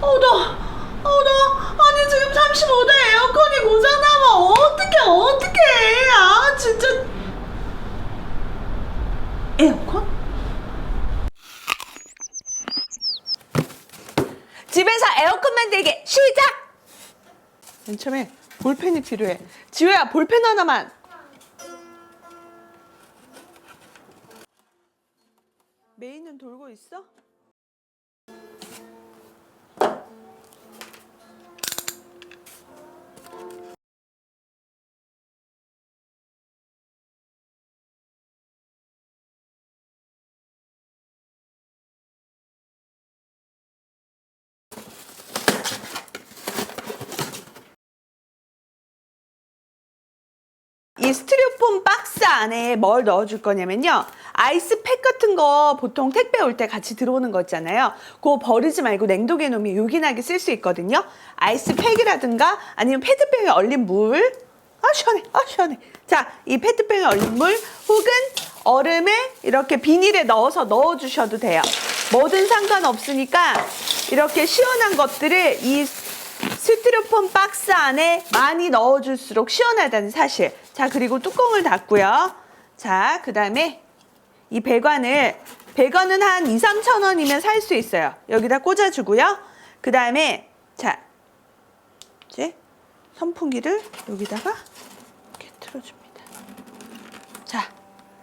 어, 나, 어, 나, 아니, 지금 35도 에어컨이 고장나면 어떡해, 어떡해. 아, 진짜. 에어컨? 집에서 에어컨 만들기 시작! 맨 처음에 볼펜이 필요해. 지호야, 볼펜 하나만. 메인은 돌고 있어? 이 스티로폼 박스 안에 뭘 넣어줄 거냐면요. 아이스팩 같은 거 보통 택배 올 때 같이 들어오는 거 있잖아요. 그거 버리지 말고 냉동에 놓으면 요긴하게 쓸 수 있거든요. 아이스팩이라든가 아니면 페트병에 얼린 물. 아, 시원해. 아, 시원해. 자, 이 페트병에 얼린 물 혹은 얼음에 이렇게 비닐에 넣어서 넣어주셔도 돼요. 뭐든 상관없으니까 이렇게 시원한 것들을 이 스티로폼 박스 안에 많이 넣어줄수록 시원하다는 사실. 자, 그리고 뚜껑을 닫고요. 자, 그 다음에 이 배관을, 배관은 한 2, 3천 원이면 살 수 있어요. 여기다 꽂아주고요. 그 다음에, 자, 이제 선풍기를 여기다가 이렇게 틀어줍니다. 자,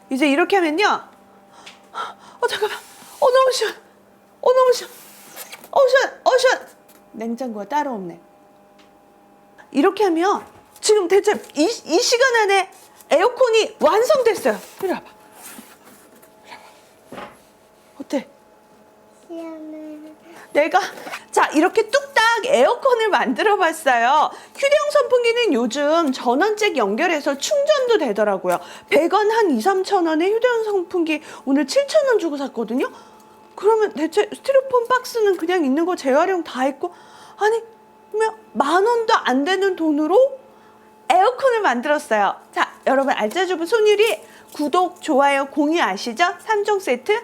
이제 이렇게 하면요. 어, 잠깐만. 어, 너무 시원. 어, 너무 시원. 어, 시원. 어, 시원. 냉장고가 따로 없네. 이렇게 하면 지금 대체 이, 이 시간 안에 에어컨이 완성됐어요. 이리 와봐. 이리 와봐. 어때? 내가 자 이렇게 뚝딱 에어컨을 만들어 봤어요. 휴대용 선풍기는 요즘 전원잭 연결해서 충전도 되더라고요. 100원 한 2, 3천 원에 휴대용 선풍기 오늘 7천 원 주고 샀거든요. 그러면 대체 스티로폼 박스는 그냥 있는 거 재활용 다 했고 아니 만 원도 안 되는 돈으로 에어컨을 만들었어요. 자, 여러분 알짜주부 손유리 구독, 좋아요, 공유 아시죠? 3종 세트